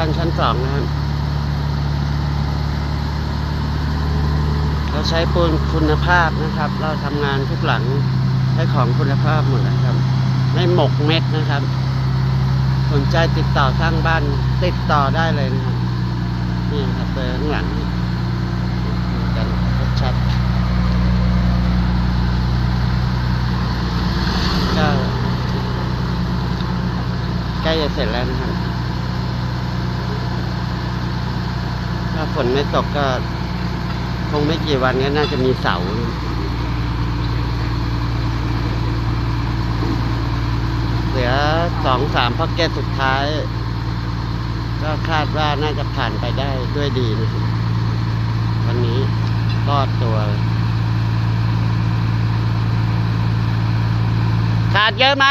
านชั้นสองนะครับเราใช้ปูนคุณภาพนะครับ เราทำงานทุกหลังให้ของคุณภาพหมดนะครับ ไม่หมกเม็ดนะครับ สนใจติดต่อสร้างบ้านติดต่อได้เลยนะครับนี่ครับเบอร์ข้างหลังดูกันชัดก็ใกล้จะเสร็จแล้วนะครับาฝนไม่ตกก็ คงไม่กี่วันก็น่าจะมีเสาเหลือสองสามพ็อกเก็ตสุดท้าย ก็คาดว่าน่าจะผ่านไปได้ด้วยดีนะวันนี้รอดตัวขาดเยอะไหม